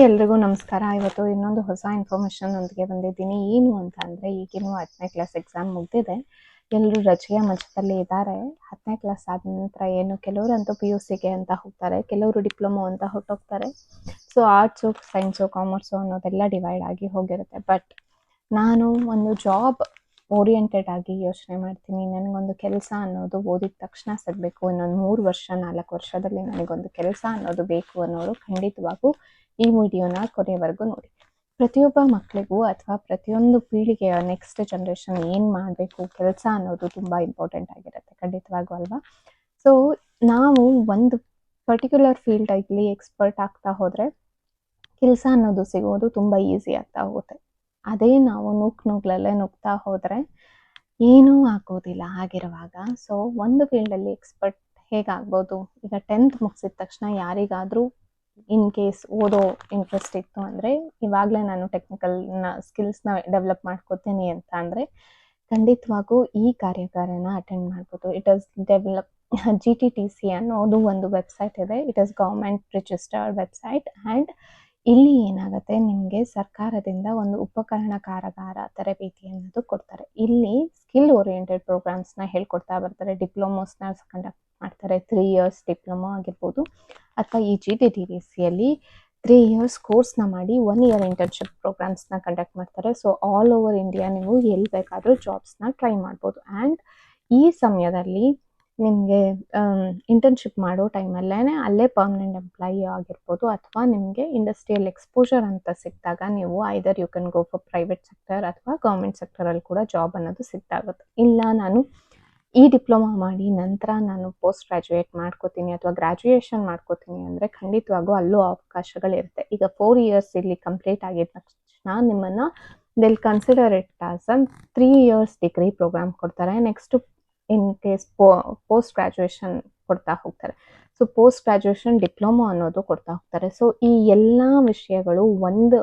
Hi ಎಲ್ರಿಗೂ ನಮಸ್ಕಾರ. ಇವತ್ತು ಇನ್ನೊಂದು ಹೊಸ ಇನ್ಫಾರ್ಮೇಷನ್ ಒಂದಿಗೆ ಬಂದಿದ್ದೀನಿ. ಏನು ಅಂತ ಅಂದರೆ ಈಗಿನ ಹತ್ತನೇ ಕ್ಲಾಸ್ ಎಕ್ಸಾಮ್ ಮುಗ್ದಿದೆ. ಎಲ್ಲರೂ ರಜೆಯ ಮಧ್ಯದಲ್ಲಿ ಇದ್ದಾರೆ. ಹತ್ತನೇ ಕ್ಲಾಸ್ ಆದ ನಂತರ ಏನು ಕೆಲವರಂತೂ ಪಿ ಯು ಸಿಗೆ ಅಂತ ಹೋಗ್ತಾರೆ, ಕೆಲವರು ಡಿಪ್ಲೊಮೊ ಅಂತ ಹೊರಟೋಗ್ತಾರೆ. ಸೊ ಆರ್ಟ್ಸು ಸೈನ್ಸು ಕಾಮರ್ಸು ಅನ್ನೋದೆಲ್ಲ ಡಿವೈಡ್ ಆಗಿ ಹೋಗಿರುತ್ತೆ. ಬಟ್ ನಾನು ಒಂದು ಜಾಬ್ ಓರಿಯೆಂಟೆಡ್ ಆಗಿ ಯೋಚನೆ ಮಾಡ್ತೀನಿ. ನನಗೊಂದು ಕೆಲಸ ಅನ್ನೋದು ಓದಿದ ತಕ್ಷಣ ಸಿಗಬೇಕು ಇನ್ನೊಂದು ಮೂರು ವರ್ಷ, ನಾಲ್ಕು ವರ್ಷದಲ್ಲಿ ನನಗೊಂದು ಕೆಲಸ ಅನ್ನೋದು ಬೇಕು ಅನ್ನೋರು ಖಂಡಿತವಾಗೂ ಈ ವಿಡಿಯೋನ ಕೊನೆಯವರೆಗೂ ನೋಡಿ. ಪ್ರತಿಯೊಬ್ಬ ಮಕ್ಕಳಿಗೂ ಅಥವಾ ಪ್ರತಿಯೊಂದು ಪೀಳಿಗೆಯ ನೆಕ್ಸ್ಟ್ ಜನ್ರೇಷನ್ ಏನು ಮಾಡಬೇಕು, ಕೆಲಸ ಅನ್ನೋದು ತುಂಬ ಇಂಪಾರ್ಟೆಂಟ್ ಆಗಿರುತ್ತೆ. ಖಂಡಿತವಾಗೂ ಅಲ್ವಾ? ಸೊ ನಾವು ಒಂದು ಪರ್ಟಿಕ್ಯುಲರ್ ಫೀಲ್ಡ್ ಆಗಲಿ ಎಕ್ಸ್ಪರ್ಟ್ ಆಗ್ತಾ ಹೋದರೆ ಕೆಲಸ ಅನ್ನೋದು ಸಿಗೋದು ತುಂಬ ಈಸಿ ಆಗ್ತಾ ಹೋಗುತ್ತೆ. ಅದೇ ನಾವು ನೂಕ್ ನುಗ್ಲಲ್ಲೇ ನುಗ್ತಾ ಹೋದರೆ ಏನೂ ಆಗೋದಿಲ್ಲ ಹಾಗಿರುವಾಗ. ಸೊ ಒಂದು ಫೀಲ್ಡಲ್ಲಿ ಎಕ್ಸ್ಪರ್ಟ್ ಹೇಗಾಗ್ಬೋದು? ಈಗ ಟೆಂತ್ ಮುಗಿಸಿದ ತಕ್ಷಣ ಯಾರಿಗಾದರೂ ಇನ್ ಕೇಸ್ ಓದೋ ಇಂಟ್ರೆಸ್ಟ್ ಇತ್ತು ಅಂದರೆ ಇವಾಗಲೇ ನಾನು ಟೆಕ್ನಿಕಲ್ನ ಸ್ಕಿಲ್ಸ್ನ ಡೆವಲಪ್ ಮಾಡ್ಕೋತೀನಿ ಅಂತ ಅಂದರೆ ಖಂಡಿತವಾಗೂ ಈ ಕಾರ್ಯಾಗಾರನ ಅಟೆಂಡ್ ಮಾಡ್ಬೋದು. It is develop G T T C ಅನ್ನೋದು ಒಂದು ವೆಬ್ಸೈಟ್ ಇದೆ. It is government registered website and ಇಲ್ಲಿ ಏನಾಗುತ್ತೆ? ನಿಮಗೆ ಸರ್ಕಾರದಿಂದ ಒಂದು ಉಪಕರಣ ಕಾರಾಗಾರ ತರಬೇತಿ ಅನ್ನೋದು ಕೊಡ್ತಾರೆ. ಇಲ್ಲಿ ಸ್ಕಿಲ್ ಓರಿಯೆಂಟೆಡ್ ಪ್ರೋಗ್ರಾಮ್ಸ್ನ ಹೇಳ್ಕೊಡ್ತಾ ಬರ್ತಾರೆ. ಡಿಪ್ಲೊಮೋಸ್ನ ಕಂಡಕ್ಟ್ ಮಾಡ್ತಾರೆ. ತ್ರೀ ಇಯರ್ಸ್ ಡಿಪ್ಲೊಮೊ ಆಗಿರ್ಬೋದು ಅಥವಾ ಈ ಜಿ ಟಿ ಟಿ ಡಿ ಸಿಯಲ್ಲಿ ತ್ರೀ ಇಯರ್ಸ್ ಕೋರ್ಸ್ನ ಮಾಡಿ ಒನ್ ಇಯರ್ ಇಂಟರ್ನ್ಶಿಪ್ ಪ್ರೋಗ್ರಾಮ್ಸ್ನ ಕಂಡಕ್ಟ್ ಮಾಡ್ತಾರೆ. ಸೊ ಆಲ್ ಓವರ್ ಇಂಡಿಯಾ ನೀವು ಎಲ್ಲಿ ಬೇಕಾದರೂ ಜಾಬ್ಸ್ನ ಟ್ರೈ ಮಾಡ್ಬೋದು. ಆ್ಯಂಡ್ ಈ ಸಮಯದಲ್ಲಿ ನಿಮಗೆ ಇಂಟರ್ನ್ಶಿಪ್ ಮಾಡೋ ಟೈಮಲ್ಲೇ ಅಲ್ಲೇ ಪರ್ಮನೆಂಟ್ ಎಂಪ್ಲಾಯಿ ಆಗಿರ್ಬೋದು ಅಥವಾ ನಿಮಗೆ ಇಂಡಸ್ಟ್ರಿಯಲ್ ಎಕ್ಸ್ಪೋಜರ್ ಅಂತ ಸಿಕ್ಕಿದಾಗ ನೀವು either you can go for private sector ಅಥವಾ ಗೌರ್ಮೆಂಟ್ ಸೆಕ್ಟರಲ್ಲಿ ಕೂಡ ಜಾಬ್ ಅನ್ನೋದು ಸಿಕ್ತಾಗುತ್ತೆ ಇಲ್ಲ, ನಾನು ಈ ಡಿಪ್ಲೊಮಾ ಮಾಡಿ ನಂತರ ನಾನು ಪೋಸ್ಟ್ ಗ್ರ್ಯಾಜುಯೇಟ್ ಮಾಡ್ಕೋತೀನಿ ಅಥವಾ ಗ್ರ್ಯಾಜುಯೇಷನ್ ಮಾಡ್ಕೋತೀನಿ ಅಂದರೆ ಖಂಡಿತವಾಗೂ ಅಲ್ಲೂ ಅವಕಾಶಗಳಿರುತ್ತೆ. ಈಗ ಫೋರ್ ಇಯರ್ಸ್ ಇಲ್ಲಿ ಕಂಪ್ಲೀಟ್ ಆಗಿದ ತಕ್ಷಣ ನಿಮ್ಮನ್ನು they'll consider it as an three years degree program ಕೊಡ್ತಾರೆ. Next in case post graduation ಕೊಡ್ತಾ ಹೋಗ್ತಾರೆ. ಸೊ ಪೋಸ್ಟ್ ಗ್ರಾಜುಯೇಷನ್ ಡಿಪ್ಲೊಮಾ ಅನ್ನೋದು ಕೊಡ್ತಾ ಹೋಗ್ತಾರೆ. ಸೊ ಈ ಎಲ್ಲ ವಿಷಯಗಳು ಒಂದು,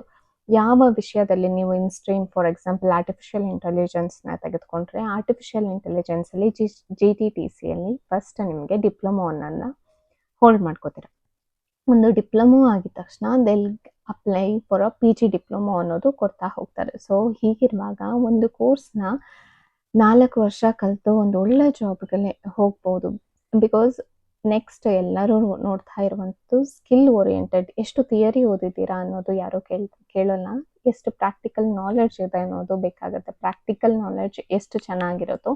ಯಾವ ವಿಷಯದಲ್ಲಿ ನೀವು in stream for example artificial ಇಂಟೆಲಿಜೆನ್ಸ್ನ ತೆಗೆದುಕೊಂಡ್ರೆ ಆರ್ಟಿಫಿಷಿಯಲ್ ಇಂಟೆಲಿಜೆನ್ಸಲ್ಲಿ ಜಿ ಜಿ ಟಿ ಟಿ ಸಿಯಲ್ಲಿ ಫಸ್ಟ್ ನಿಮಗೆ ಡಿಪ್ಲೊಮೋನನ್ನು ಹೋಲ್ಡ್ ಮಾಡ್ಕೋತೀರ. ಒಂದು ಡಿಪ್ಲೊಮೋ ಆಗಿದ ತಕ್ಷಣ they'll apply for a P G diploma ಅನ್ನೋದು ಕೊಡ್ತಾ ಹೋಗ್ತಾರೆ. ಸೊ ಹೀಗಿರುವಾಗ ಒಂದು ಕೋರ್ಸ್ನ ನಾಲ್ಕು ವರ್ಷ ಕಲಿತು ಒಂದು ಒಳ್ಳೆ ಜಾಬ್ಗೆ ಹೋಗ್ಬೋದು. ಬಿಕಾಸ್ ನೆಕ್ಸ್ಟ್ ಎಲ್ಲರೂ ನೋಡ್ತಾ ಇರುವಂಥದ್ದು ಸ್ಕಿಲ್ ಓರಿಯೆಂಟೆಡ್ ಎಷ್ಟು ಥಿಯರಿ ಓದಿದ್ದೀರಾ ಅನ್ನೋದು ಯಾರೂ ಕೇಳ್, ಕೇಳೋಲ್ಲ. ಎಷ್ಟು ಪ್ರಾಕ್ಟಿಕಲ್ ನಾಲೆಡ್ಜ್ ಇದೆ ಅನ್ನೋದು ಬೇಕಾಗುತ್ತೆ. ಪ್ರಾಕ್ಟಿಕಲ್ ನಾಲೆಡ್ಜ್ ಎಷ್ಟು ಚೆನ್ನಾಗಿರುತ್ತೋ,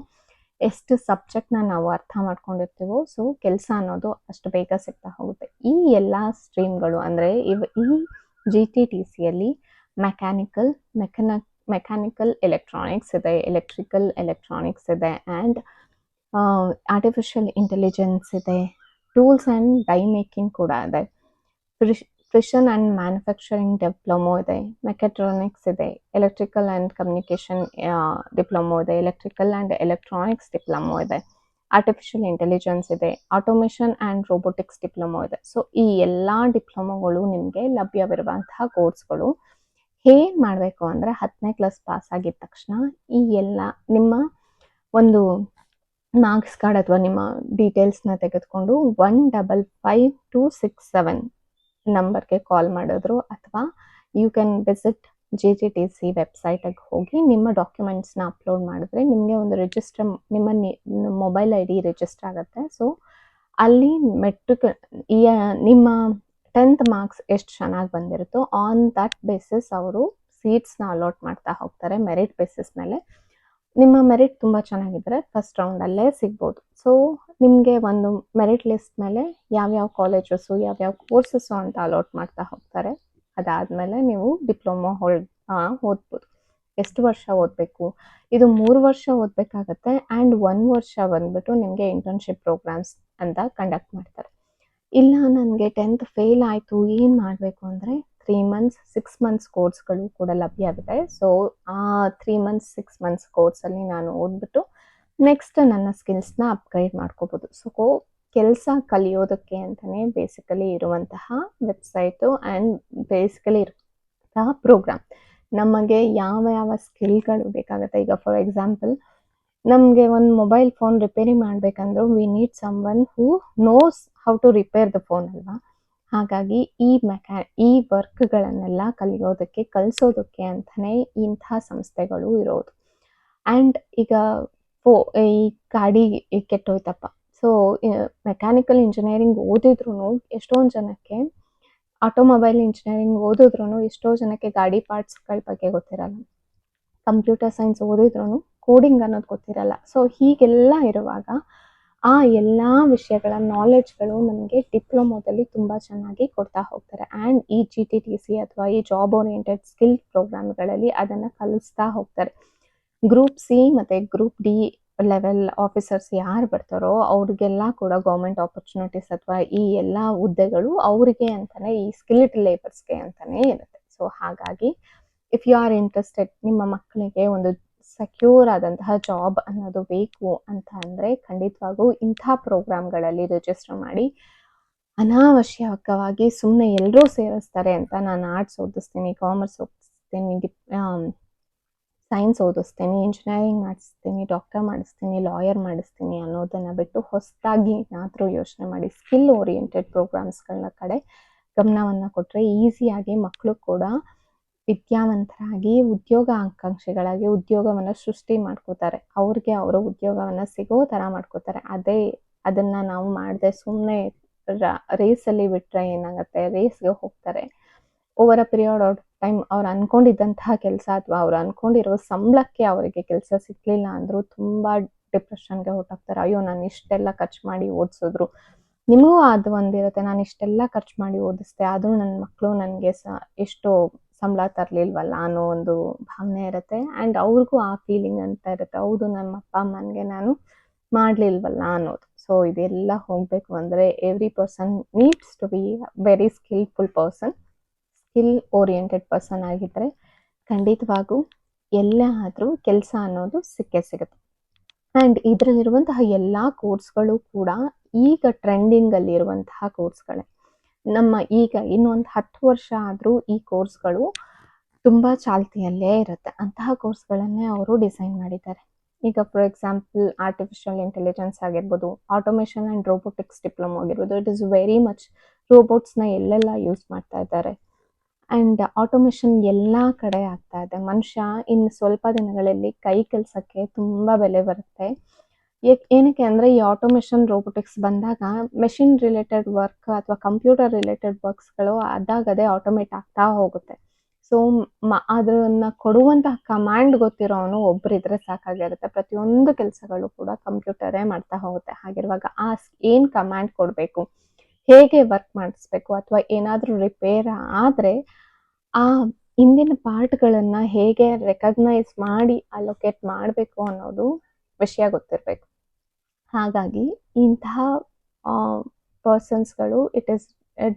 ಎಷ್ಟು ಸಬ್ಜೆಕ್ಟ್ನ ನಾವು ಅರ್ಥ ಮಾಡ್ಕೊಂಡಿರ್ತೀವೋ ಸೊ ಕೆಲಸ ಅನ್ನೋದು ಅಷ್ಟು ಬೇಗ ಸಿಗ್ತಾ ಹೋಗುತ್ತೆ. ಈ ಎಲ್ಲ ಸ್ಟ್ರೀಮ್ಗಳು ಅಂದರೆ ಇವ್, ಈ ಜಿ ಟಿ ಟಿ ಸಿಯಲ್ಲಿ ಮೆಕ್ಯಾನಿಕಲ್ ಮೆಕನ ಮೆಕ್ಯಾನಿಕಲ್ ಎಲೆಕ್ಟ್ರಾನಿಕ್ಸ್ ಇದೆ ಎಲೆಕ್ಟ್ರಿಕಲ್ ಎಲೆಕ್ಟ್ರಾನಿಕ್ಸ್ ಇದೆ ಆ್ಯಂಡ್ ಆರ್ಟಿಫಿಷಿಯಲ್ ಇಂಟೆಲಿಜೆನ್ಸ್ ಇದೆ ಟೂಲ್ಸ್ ಆ್ಯಂಡ್ ಡೈ ಮೇಕಿಂಗ್ ಕೂಡ ಇದೆ. ಫ್ರಿಷನ್ ಆ್ಯಂಡ್ ಮ್ಯಾನುಫ್ಯಾಕ್ಚರಿಂಗ್ ಡಿಪ್ಲೊಮೊ ಇದೆ ಮೆಕ್ಯಾಟ್ರಾನಿಕ್ಸ್ ಇದೆ ಎಲೆಕ್ಟ್ರಿಕಲ್ ಆ್ಯಂಡ್ ಕಮ್ಯುನಿಕೇಷನ್ ಡಿಪ್ಲೊಮೊ ಇದೆ ಎಲೆಕ್ಟ್ರಿಕಲ್ ಆ್ಯಂಡ್ ಎಲೆಕ್ಟ್ರಾನಿಕ್ಸ್ ಡಿಪ್ಲೊಮೊ ಇದೆ ಆರ್ಟಿಫಿಷಿಯಲ್ ಇಂಟೆಲಿಜೆನ್ಸ್ ಇದೆ ಆಟೋಮೇಷನ್ ಆ್ಯಂಡ್ ರೋಬೋಟಿಕ್ಸ್ ಡಿಪ್ಲೊಮೊ ಇದೆ. ಸೊ ಈ ಎಲ್ಲ ಡಿಪ್ಲೊಮೊಗಳು ನಿಮಗೆ ಲಭ್ಯವಿರುವಂತಹ ಕೋರ್ಸ್ಗಳು ಹೇಗೆ ಮಾಡಬೇಕು ಅಂದರೆ ಹತ್ತನೇ ಕ್ಲಾಸ್ ಪಾಸ್ ಆಗಿದ ತಕ್ಷಣ ಈ ಎಲ್ಲ ನಿಮ್ಮ ಒಂದು ಮಾರ್ಕ್ಸ್ ಕಾರ್ಡ್ ಅಥವಾ ನಿಮ್ಮ ಡೀಟೇಲ್ಸ್ನ ತೆಗೆದುಕೊಂಡು one double five two six seven ನಂಬರ್ಗೆ ಕಾಲ್ ಮಾಡಿದ್ರು ಅಥವಾ you can visit J G T C ವೆಬ್ಸೈಟಿಗೆ ಹೋಗಿ ನಿಮ್ಮ ಡಾಕ್ಯುಮೆಂಟ್ಸ್ನ ಅಪ್ಲೋಡ್ ಮಾಡಿದ್ರೆ ನಿಮಗೆ ಒಂದು ರಿಜಿಸ್ಟರ್ ನಿಮ್ಮ ಮೊಬೈಲ್ ಐ ಡಿ ರಿಜಿಸ್ಟರ್ ಆಗುತ್ತೆ. ಸೊ ಅಲ್ಲಿ ಮೆಟ್ರಿಕ್ ಈ, ನಿಮ್ಮ ಟೆಂತ್ ಮಾರ್ಕ್ಸ್ ಎಷ್ಟು ಚೆನ್ನಾಗಿ ಬಂದಿರುತ್ತೋ ಆನ್ ದಟ್ ಬೇಸಿಸ್ ಅವರು ಸೀಟ್ಸ್ನ ಅಲಾಟ್ ಮಾಡ್ತಾ ಹೋಗ್ತಾರೆ ಮೆರಿಟ್ ಬೇಸಿಸ್ ಮೇಲೆ. ನಿಮ್ಮ ಮೆರಿಟ್ ತುಂಬ ಚೆನ್ನಾಗಿದ್ದರೆ ಫಸ್ಟ್ ರೌಂಡಲ್ಲೇ ಸಿಗ್ಬೋದು. ಸೊ ನಿಮಗೆ ಒಂದು ಮೆರಿಟ್ ಲಿಸ್ಟ್ ಮೇಲೆ ಯಾವ್ಯಾವ ಕಾಲೇಜಸ್ಸು ಯಾವ್ಯಾವ ಕೋರ್ಸಸ್ಸು ಅಂತ ಅಲಾಟ್ ಮಾಡ್ತಾ ಹೋಗ್ತಾರೆ, ಅದಾದಮೇಲೆ ನೀವು ಡಿಪ್ಲೊಮೊ ಹೋಲ್ಡ್ ಓದ್ಬೋದು. ಎಷ್ಟು ವರ್ಷ ಓದಬೇಕು? ಇದು ಮೂರು ವರ್ಷ ಓದಬೇಕಾಗತ್ತೆ ಆ್ಯಂಡ್ ಒಂದು ವರ್ಷ ಬಂದ್ಬಿಟ್ಟು ನಿಮಗೆ ಇಂಟರ್ನ್ಶಿಪ್ ಪ್ರೋಗ್ರಾಮ್ಸ್ ಅಂತ ಕಂಡಕ್ಟ್ ಮಾಡ್ತಾರೆ. ಇಲ್ಲ, ನನಗೆ ಟೆಂತ್ ಫೇಲ್ ಆಯಿತು, ಏನು ಮಾಡಬೇಕು ಅಂದರೆ ತ್ರೀ ಮಂತ್ಸ್ ಸಿಕ್ಸ್ ಮಂತ್ಸ್ ಕೋರ್ಸ್ಗಳು ಕೂಡ ಲಭ್ಯವಿದೆ ಸೊ ಆ ತ್ರೀ ಮಂತ್ಸ್ ಸಿಕ್ಸ್ ಮಂತ್ಸ್ ಕೋರ್ಸಲ್ಲಿ ನಾನು ಓದ್ಬಿಟ್ಟು ನೆಕ್ಸ್ಟ್ ನನ್ನ ಸ್ಕಿಲ್ಸ್ನ ಅಪ್ಗ್ರೇಡ್ ಮಾಡ್ಕೋಬೋದು. ಸೊ ಕೆಲಸ ಕಲಿಯೋದಕ್ಕೆ ಅಂತಲೇ ಬೇಸಿಕಲಿ ಇರುವಂತಹ ವೆಬ್ಸೈಟು ಆ್ಯಂಡ್ ಬೇಸಿಕಲಿ ಇರುವಂತಹ ಪ್ರೋಗ್ರಾಮ್ ನಮಗೆ ಯಾವ ಯಾವ ಸ್ಕಿಲ್ಗಳು ಬೇಕಾಗುತ್ತೆ? ಈಗ ಫಾರ್ ಎಕ್ಸಾಂಪಲ್ ನಮಗೆ ಒಂದು mobile phone repair ಮಾಡಬೇಕಂದ್ರೂ we need someone who knows how to repair the phone ಅಲ್ವಾ? ಹಾಗಾಗಿ ಈ ಮೆಕ್ಯಾ ಈ ವರ್ಕ್ಗಳನ್ನೆಲ್ಲ ಕಲಿಯೋದಕ್ಕೆ, ಕಲಿಸೋದಕ್ಕೆ ಅಂತಲೇ ಇಂಥ ಸಂಸ್ಥೆಗಳು ಇರೋದು. ಆ್ಯಂಡ್ ಈಗ ಫೋ, ಈ ಗಾಡಿ ಕೆಟ್ಟೋಯ್ತಪ್ಪ. ಸೊ ಮೆಕ್ಯಾನಿಕಲ್ ಇಂಜಿನಿಯರಿಂಗ್ ಓದಿದ್ರು ಎಷ್ಟೊಂದು ಜನಕ್ಕೆ ಆಟೋಮೊಬೈಲ್ ಇಂಜಿನಿಯರಿಂಗ್ ಓದಿದ್ರು ಎಷ್ಟೋ ಜನಕ್ಕೆ ಗಾಡಿ ಪಾರ್ಟ್ಸ್ಗಳ ಬಗ್ಗೆ ಗೊತ್ತಿರಲ್ಲ. ಕಂಪ್ಯೂಟರ್ ಸೈನ್ಸ್ ಓದಿದ್ರು ಕೋಡಿಂಗ್ ಅನ್ನೋದು ಗೊತ್ತಿರಲ್ಲ. ಸೊ ಹೀಗೆಲ್ಲ ಇರುವಾಗ ಆ ಎಲ್ಲ ವಿಷಯಗಳ ನಾಲೆಡ್ಜ್ಗಳು ನಮಗೆ ಡಿಪ್ಲೊಮೋದಲ್ಲಿ ತುಂಬ ಚೆನ್ನಾಗಿ ಕೊಡ್ತಾ ಹೋಗ್ತಾರೆ. ಆ್ಯಂಡ್ ಈ ಜಿ ಟಿ ಟಿ ಸಿ ಅಥವಾ ಈ ಜಾಬ್ ಓರಿಯೆಂಟೆಡ್ ಸ್ಕಿಲ್ ಪ್ರೋಗ್ರಾಮ್ಗಳಲ್ಲಿ ಅದನ್ನು ಕಲಿಸ್ತಾ ಹೋಗ್ತಾರೆ. ಗ್ರೂಪ್ ಸಿ ಮತ್ತು ಗ್ರೂಪ್ ಡಿ ಲೆವೆಲ್ ಆಫೀಸರ್ಸ್ ಯಾರು ಬರ್ತಾರೋ ಅವ್ರಿಗೆಲ್ಲ ಕೂಡ ಗೌರ್ಮೆಂಟ್ ಆಪರ್ಚುನಿಟೀಸ್ ಅಥವಾ ಈ ಎಲ್ಲ ಹುದ್ದೆಗಳು ಅವರಿಗೆ ಅಂತಲೇ ಈ ಸ್ಕಿಲ್ಡ್ ಲೇಬರ್ಸ್ಗೆ ಅಂತಲೇ ಇರುತ್ತೆ. ಸೊ ಹಾಗಾಗಿ ಇಫ್ ಯು ಆರ್ ಇಂಟ್ರೆಸ್ಟೆಡ್ ನಿಮ್ಮ ಮಕ್ಕಳಿಗೆ ಒಂದು ಸೆಕ್ಯೂರ್ ಆದಂತಹ ಜಾಬ್ ಅನ್ನೋದು ಬೇಕು ಅಂತ ಅಂದರೆ ಖಂಡಿತವಾಗೂ ಇಂಥ ಪ್ರೋಗ್ರಾಮ್ಗಳಲ್ಲಿ ರಿಜಿಸ್ಟರ್ ಮಾಡಿ ಅನಾವಶ್ಯಕವಾಗಿ ಸುಮ್ಮನೆ ಎಲ್ಲರೂ ಸೇರಿಸ್ತಾರೆ ಅಂತ ನಾನು ಆರ್ಟ್ಸ್ ಓದಿಸ್ತೀನಿ ಕಾಮರ್ಸ್ ಓದಿಸ್ತೀನಿ ಡಿಪ್ ಸೈನ್ಸ್ ಓದಿಸ್ತೀನಿ ಇಂಜಿನಿಯರಿಂಗ್ ಮಾಡಿಸ್ತೀನಿ ಡಾಕ್ಟರ್ ಮಾಡಿಸ್ತೀನಿ ಲಾಯರ್ ಮಾಡಿಸ್ತೀನಿ ಅನ್ನೋದನ್ನು ಬಿಟ್ಟು ಹೊಸದಾಗಿ ಏನಾದರೂ ಯೋಚನೆ ಮಾಡಿ ಸ್ಕಿಲ್ ಓರಿಯೆಂಟೆಡ್ ಪ್ರೋಗ್ರಾಮ್ಸ್ಗಳನ್ನ ಕಡೆ ಗಮನವನ್ನು ಕೊಟ್ಟರೆ ಈಸಿಯಾಗಿ ಮಕ್ಕಳು ಕೂಡ ವಿದ್ಯಾವಂತರಾಗಿ ಉದ್ಯೋಗ ಆಕಾಂಕ್ಷಿಗಳಾಗಿ ಉದ್ಯೋಗವನ್ನು ಸೃಷ್ಟಿ ಮಾಡ್ಕೋತಾರೆ. ಅವ್ರಿಗೆ ಅವರ ಉದ್ಯೋಗವನ್ನು ಸಿಗೋ ಥರ ಮಾಡ್ಕೋತಾರೆ. ಅದೇ ಅದನ್ನು ನಾವು ಮಾಡದೆ ಸುಮ್ಮನೆ ರೇಸಲ್ಲಿ ಬಿಟ್ಟರೆ ಏನಾಗುತ್ತೆ? ರೇಸ್ಗೆ ಹೋಗ್ತಾರೆ. Over a period of time ಅವ್ರು ಅನ್ಕೊಂಡಿದ್ದಂತಹ ಕೆಲಸ ಅಥವಾ ಅವ್ರು ಅನ್ಕೊಂಡಿರೋ ಸಂಬಳಕ್ಕೆ ಅವರಿಗೆ ಕೆಲಸ ಸಿಗ್ಲಿಲ್ಲ ಅಂದರೂ ತುಂಬ ಡಿಪ್ರೆಷನ್ಗೆ ಹೊರಟಾಗ್ತಾರೆ. ಅಯ್ಯೋ, ನಾನು ಇಷ್ಟೆಲ್ಲ ಖರ್ಚು ಮಾಡಿ ಓದಿಸಿದ್ರು. ನಿಮಗೂ ಅದು ಒಂದಿರುತ್ತೆ. ನಾನು ಇಷ್ಟೆಲ್ಲ ಖರ್ಚು ಮಾಡಿ ಓದಿಸ್ದೆ. ಆದರೂ ನನ್ನ ಮಕ್ಕಳು ನನಗೆ ಸ, ಎಷ್ಟು ಸಂಬಳ ತರಲಿಲ್ವಲ್ಲ ಅನ್ನೋ ಒಂದು ಭಾವನೆ ಇರುತ್ತೆ. ಆ್ಯಂಡ್ ಅವ್ರಿಗೂ ಆ ಫೀಲಿಂಗ್ ಅಂತ ಇರುತ್ತೆ. ಹೌದು, ನಮ್ಮ ಅಪ್ಪ ಅಮ್ಮನಿಗೆ ನಾನು ಮಾಡಲಿಲ್ವಲ್ಲ ಅನ್ನೋದು. ಸೊ ಇದೆಲ್ಲ ಹೋಗಬೇಕು ಅಂದರೆ every person needs to be very skillful person skill oriented person ಆಗಿದ್ದರೆ ಖಂಡಿತವಾಗೂ ಎಲ್ಲೇ ಆದರೂ ಕೆಲಸ ಅನ್ನೋದು ಸಿಕ್ಕೇ ಸಿಗುತ್ತೆ. ಆ್ಯಂಡ್ ಇದರಲ್ಲಿರುವಂತಹ ಎಲ್ಲ ಕೋರ್ಸ್ಗಳು ಕೂಡ ಈಗ ಟ್ರೆಂಡಿಂಗಲ್ಲಿರುವಂತಹ ಕೋರ್ಸ್ಗಳೇ ನಮ್ಮ ಈಗ ಇನ್ನೊಂದು ಹತ್ತು ವರ್ಷ ಆದರೂ ಈ ಕೋರ್ಸ್ಗಳು ತುಂಬ ಚಾಲ್ತಿಯಲ್ಲೇ ಇರುತ್ತೆ. ಅಂತಹ ಕೋರ್ಸ್ಗಳನ್ನೇ ಅವರು ಡಿಸೈನ್ ಮಾಡಿದ್ದಾರೆ. ಈಗ ಫಾರ್ ಎಕ್ಸಾಂಪಲ್ ಆರ್ಟಿಫಿಷಿಯಲ್ ಇಂಟೆಲಿಜೆನ್ಸ್ ಆಗಿರ್ಬೋದು ಆಟೋಮೇಷನ್ ಆ್ಯಂಡ್ ರೋಬೋಟಿಕ್ಸ್ ಡಿಪ್ಲೊಮೊ ಆಗಿರ್ಬೋದು ಇಟ್ ಇಸ್ ವೆರಿ ಮಚ್ ರೋಬೋಟ್ಸ್ನ ಎಲ್ಲೆಲ್ಲ ಯೂಸ್ ಮಾಡ್ತಾ ಇದ್ದಾರೆ. ಆ್ಯಂಡ್ ಆಟೋಮೇಷನ್ ಎಲ್ಲ ಕಡೆ ಆಗ್ತಾ ಇದೆ. ಮನುಷ್ಯ ಇನ್ನು ಸ್ವಲ್ಪ ದಿನಗಳಲ್ಲಿ ಕೈ ಕೆಲಸಕ್ಕೆ ತುಂಬ ಬೆಲೆ ಬರುತ್ತೆ. ಏನಕ್ಕೆ ಅಂದರೆ ಈ ಆಟೋಮೇಷನ್ ರೋಬೋಟಿಕ್ಸ್ ಬಂದಾಗ ಮೆಷಿನ್ ರಿಲೇಟೆಡ್ ವರ್ಕ್ ಅಥವಾ ಕಂಪ್ಯೂಟರ್ ರಿಲೇಟೆಡ್ ವರ್ಕ್ಸ್ಗಳು ಅದಾಗದೇ ಆಟೋಮೇಟ್ ಆಗ್ತಾ ಹೋಗುತ್ತೆ. ಸೊ ಮ ಅದನ್ನು ಕೊಡುವಂತಹ ಕಮಾಂಡ್ ಗೊತ್ತಿರೋನು ಒಬ್ಬರಿದ್ರೆ ಸಾಕಾಗಿರುತ್ತೆ. ಪ್ರತಿಯೊಂದು ಕೆಲಸಗಳು ಕೂಡ ಕಂಪ್ಯೂಟರೇ ಮಾಡ್ತಾ ಹೋಗುತ್ತೆ. ಹಾಗಿರುವಾಗ ಆ ಏನು ಕಮಾಂಡ್ ಕೊಡಬೇಕು? ಹೇಗೆ ವರ್ಕ್ ಮಾಡಿಸ್ಬೇಕು? ಅಥವಾ ಏನಾದರೂ ರಿಪೇರ್ ಆದರೆ ಆ ಇಂದಿನ ಪಾರ್ಟ್ಗಳನ್ನು ಹೇಗೆ ರೆಕಗ್ನೈಸ್ ಮಾಡಿ ಅಲೋಕೇಟ್ ಮಾಡಬೇಕು ಅನ್ನೋದು ವಿಷಯ ಗೊತ್ತಿರಬೇಕು. ಹಾಗಾಗಿ ಇಂತಹ ಪರ್ಸನ್ಸ್ಗಳು it is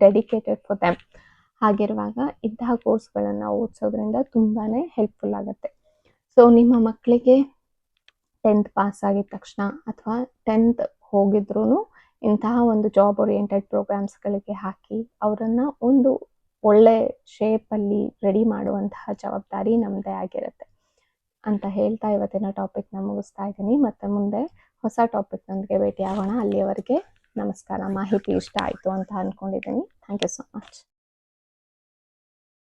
dedicated for them ಹಾಗಿರುವಾಗ ಇಂತಹ ಕೋರ್ಸ್ಗಳನ್ನು ಓದಿಸೋದ್ರಿಂದ ತುಂಬಾ ಹೆಲ್ಪ್ಫುಲ್ ಆಗುತ್ತೆ. ಸೊ ನಿಮ್ಮ ಮಕ್ಕಳಿಗೆ ಟೆಂತ್ ಪಾಸ್ ಆಗಿದ ತಕ್ಷಣ ಅಥವಾ ಟೆಂತ್ ಹೋಗಿದ್ರೂ ಇಂತಹ ಒಂದು ಜಾಬ್ ಓರಿಯೆಂಟೆಡ್ ಪ್ರೋಗ್ರಾಮ್ಸ್ಗಳಿಗೆ ಹಾಕಿ ಅವರನ್ನು ಒಂದು ಒಳ್ಳೆ ಶೇಪಲ್ಲಿ ರೆಡಿ ಮಾಡುವಂತಹ ಜವಾಬ್ದಾರಿ ನಮ್ಮದೇ ಆಗಿರುತ್ತೆ. ಅಂತ ಹೇಳ್ತಾ ಇವತ್ತಿನ ಟಾಪಿಕ್ನ ಮುಗಿಸ್ತಾ ಇದ್ದೀನಿ. ಮತ್ತು ಮುಂದೆ ಹೊಸ ಟಾಪಿಕ್ನೊಂದಿಗೆ ಆಗೋಣ ಅಲ್ಲಿಯವರೆಗೆ ನಮಸ್ಕಾರ. ಮಾಹಿತಿ ಇಷ್ಟ ಆಯಿತು ಅಂತ ಅಂದ್ಕೊಂಡಿದ್ದೀನಿ ಥ್ಯಾಂಕ್ ಯು ಸೊ ಮಚ್